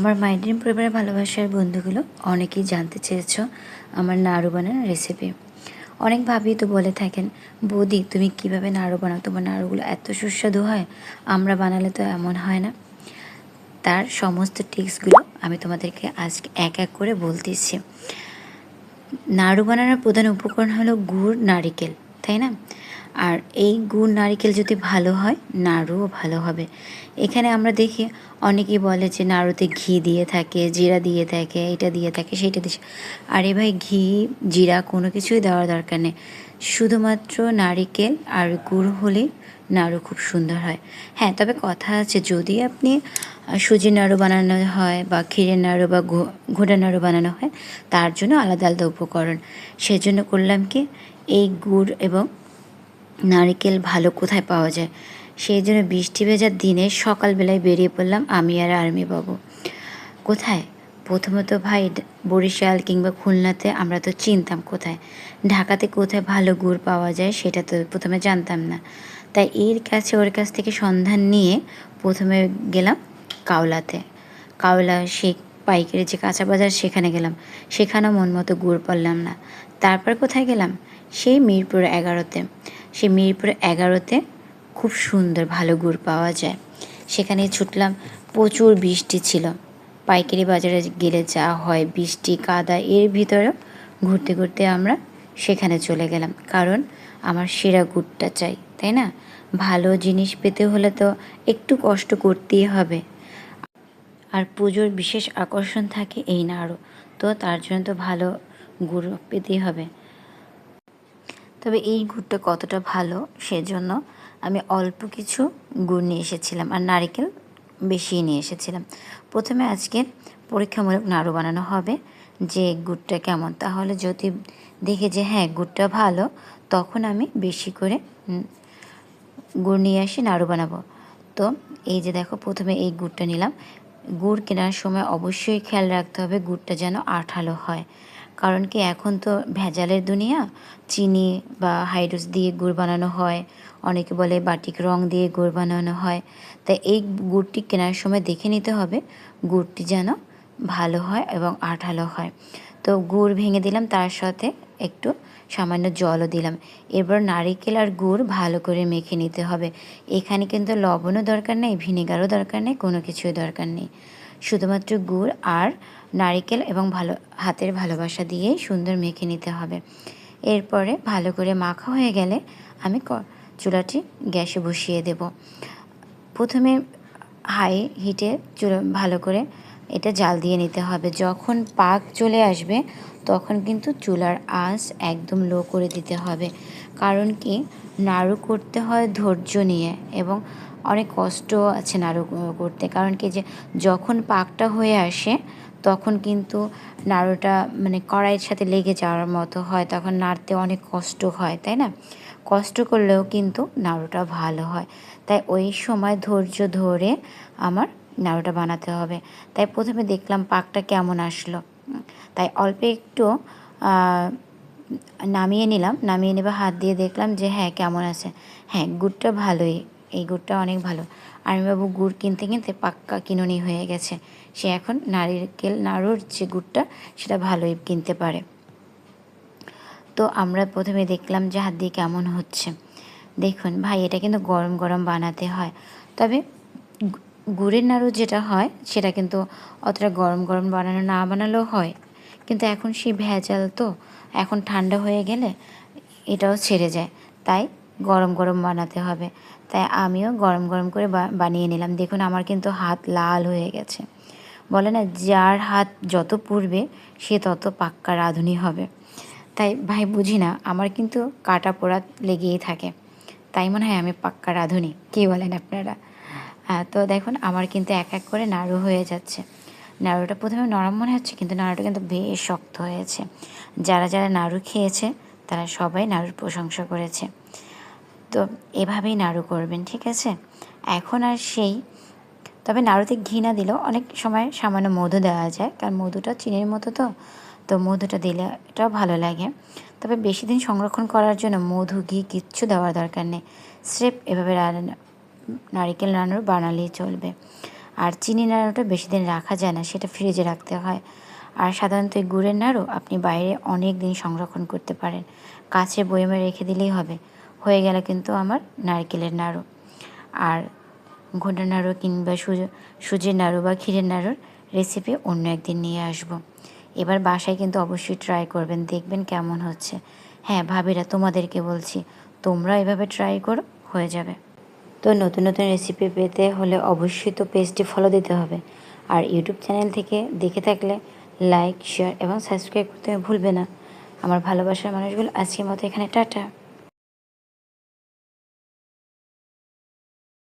আমার মাইডিন পরিবারের ভালোবাসার বন্ধুগুলো অনেকেই জানতে চেয়েছ আমার নাড়ু বানানোর রেসিপি অনেক ভাবি তো বলে থাকেন, বৌদি, তুমি কীভাবে নাড়ু বানাও? তোমার নাড়ুগুলো এত সুস্বাদু হয়, আমরা বানালে তো এমন হয় না। তার সমস্ত টিপসগুলো আমি তোমাদেরকে আজকে এক এক করে বলতেছি নাড়ু বানানোর প্রধান উপকরণ হলো গুড়, নারিকেল, তাই না? আর এই গুড় নারিকেল যদি ভালো হয়, নাড়ুও ভালো হবে। এখানে আমরা দেখি অনেকেই বলে যে নাড়ুতে ঘি দিয়ে থাকে, জিরা দিয়ে থাকে, এটা দিয়ে থাকে সেইটা দিয়ে আরে ভাই, ঘি, জিরা কোনো কিছুই দেওয়ার দরকার নেই। শুধুমাত্র নারিকেল আর গুড় হলে নাড়ু খুব সুন্দর হয়। হ্যাঁ তবে কথা আছে, যদি আপনি সুজির নাড়ু বানানো হয় বা ক্ষীরের নাড়ু বা ঘোড়া নাড়ু বানানো হয়, তার জন্য আলাদা আলাদা উপকরণ। সেজন্য করলাম কি, এই গুড় এবং নারিকেল ভালো কোথায় পাওয়া যায়? সেই জন্য বৃষ্টি ভেজার দিনে সকালবেলায় বেরিয়ে পড়লাম আমি আর আর্মি বাবু। কোথায়? প্রথমত ভাই, বরিশাল কিংবা খুলনাতে আমরা তো চিনতাম কোথায়। ঢাকাতে কোথায় ভালো গুড় পাওয়া যায় সেটা তো প্রথমে জানতাম না। তাই এর কাছে ওর কাছ থেকে সন্ধান নিয়ে প্রথমে গেলাম কাওলাতে। কাওলা সেই পাইকারি যে কাঁচা বাজার, সেখানে গেলাম। সেখানেও মন মতো গুড় পারলাম না। তারপর কোথায় গেলাম? সেই মিরপুর এগারোতে। সেই মিরপুর এগারোতে খুব সুন্দর ভালো গুড় পাওয়া যায়। সেখানে ছুটলাম, প্রচুর বৃষ্টি ছিল। পাইকারি বাজারে গেলে যা হয়, বৃষ্টি, কাদা, এর ভিতরেও ঘুরতে ঘুরতে আমরা সেখানে চলে গেলাম। কারণ আমার সেরা গুড়টা চাই, তাই না? ভালো জিনিস পেতে হলে তো একটু কষ্ট করতেই হবে। আর পুজোর বিশেষ আকর্ষণ থাকে এই নাড়ু, তো তার জন্য তো ভালো গুড় পেতেই হবে। তবে এই গুড়টা কতটা ভালো সেজন্য আমি অল্প কিছু গুড় নিয়ে এসেছিলাম আর নারিকেল বেশি নিয়ে এসেছিলাম। প্রথমে আজকে পরীক্ষামূলক নাড়ু বানানো হবে। যে গুড়টা কেমন, তাহলে যদি দেখে যে হ্যাঁ গুড়টা ভালো, তখন আমি বেশি করে গুড় নিয়ে আসি নাড়ু বানাবো। তো এই যে দেখো, প্রথমে এই গুড়টা নিলাম। গুড় কেনার সময় অবশ্যই খেয়াল রাখতে হবে, গুড়টা যেন আঠালো হয়। কারণ কি এখন তো ভেজালের দুনিয়া। চিনি বা হাইড্রোস দিয়ে গুড় বানানো হয়, অনেকে বলে বাটিক রং দিয়ে গুড় বানানো হয়। তাই এই গুড়টি কেনার সময় দেখে নিতে হবে, গুড়টি যেন ভালো হয় এবং আঠালো হয়। তো গুড় ভেঙে দিলাম, তার সাথে একটু সামান্য জলও দিলাম। এবার নারিকেল আর গুড় ভালো করে মেখে নিতে হবে। এখানে কিন্তু লবণও দরকার নেই, ভিনেগারও দরকার নেই, কোনো কিছুই দরকার নেই। শুধুমাত্র গুড় আর নারিকেল এবং ভালো, হাতের ভালোবাসা দিয়েই সুন্দর মেখে নিতে হবে। এরপরে ভালো করে মাখা হয়ে গেলে আমি চুলাটি গ্যাসে বসিয়ে দেব। প্রথমে হাই হিটে চুলা, ভালো করে এটা জাল দিয়ে নিতে হবে। যখন পাক চলে আসবে, তখন কিন্তু চুলার আঁচ একদম লো করে দিতে হবে। কারণ কি, নাড়ু করতে হয় ধৈর্য নিয়ে এবং অনেক কষ্ট আছে নাড়ু করতে। কারণ কি যে, যখন পাকটা হয়ে আসে, তখন কিন্তু নাড়ুটা মানে কড়াইয়ের সাথে লেগে যাওয়ার মতো হয়। তখন নাড়তে অনেক কষ্ট হয়, তাই না? কষ্ট করলেও কিন্তু নাড়ুটা ভালো হয়। তাই ওই সময় ধৈর্য ধরে আমার নাড়ুটা বানাতে হবে। তাই প্রথমে দেখলাম পাকটা কেমন আসলো। তাই অল্প একটু নামিয়ে নিলাম। নামিয়ে নেবে হাত দিয়ে দেখলাম যে হ্যাঁ কেমন আছে। হ্যাঁ গুড়টা ভালোই এই গুড়টা অনেক ভালো। বাবু গুড় কিনতে কিনতে পাক্কা কিনুনি হয়ে গেছে। সে এখন নারিকেল নাড়ুর যে গুড়টা, সেটা ভালোই কিনতে পারে। তো আমরা প্রথমে দেখলাম যে হাত দিয়ে কেমন হচ্ছে। দেখুন ভাই, এটা কিন্তু গরম গরম বানাতে হয়। তবে গুড়ের নাড়ু যেটা হয়, সেটা কিন্তু অতটা গরম গরম বানানো, না বানালেও হয়। কিন্তু এখন সেই ভেজাল তো, এখন ঠান্ডা হয়ে গেলে এটাও ছেড়ে যায়। তাই গরম গরম বানাতে হবে। তাই আমিও গরম গরম করে বানিয়ে নিলাম। দেখুন, আমার কিন্তু হাত লাল হয়ে গেছে। বলে না, যার হাত যত পুড়বে, সে তত পাক্কা রাঁধুনি হবে। তাই ভাই, বুঝি না, আমার কিন্তু কাটা পোড়া লেগেই থাকে। তাই মনে হয় আমি পাক্কা রাঁধুনি। কী বলেন আপনারা? তো দেখুন, আমার কিন্তু এক এক করে নাড়ু হয়ে যাচ্ছে। নাড়ুটা প্রথমে নরম মনে হচ্ছে, কিন্তু নাড়ুটা কিন্তু বেশ শক্ত হয়েছে। যারা যারা নাড়ু খেয়েছে, তারা সবাই নাড়ুর প্রশংসা করেছে। তো এভাবেই নাড়ু করবেন, ঠিক আছে? এখন আর সেই, তবে নাড়ুতে ঘি না দিলেও অনেক সময় সামান্য মধু দেওয়া যায়, কারণ মধুটা চিনির মতো তো তো মধুটা দিলে এটাও ভালো লাগে। তবে বেশি দিন সংরক্ষণ করার জন্য মধু, ঘি কিচ্ছু দেওয়ার দরকার নেই। স্রেফ এভাবে নারিকেল রান্নার বানালেই চলবে। আর চিনি নাড়ুটা বেশি দিন রাখা যায় না, সেটা ফ্রিজে রাখতে হয়। আর সাধারণত এই গুড়ের নাড়ু আপনি বাইরে অনেক দিন সংরক্ষণ করতে পারেন। কাছে বয়মে রেখে দিলেই হবে। হয়ে গেল কিন্তু আমার নারকেলের নাড়ু। আর ঘোড়ার নাড়ু কিংবা সুজির নাড়ু বা ক্ষীরের নাড়ুর রেসিপি অন্য একদিন নিয়ে আসব। এবার বাসায় কিন্তু অবশ্যই ট্রাই করবেন, দেখবেন কেমন হচ্ছে। হ্যাঁ ভাবিরা, তোমাদেরকে বলছি, তোমরা এভাবে ট্রাই করো, হয়ে যাবে। তো নতুন নতুন রেসিপি পেতে হলে অবশ্যই তো পেজটি ফলো দিতে হবে। আর ইউটিউব চ্যানেল থেকে দেখে থাকলে লাইক শেয়ার এবং সাবস্ক্রাইব করতে ভুলবে না। আমার ভালোবাসার মানুষগুলো আজকের মতো এখানে, টাটা।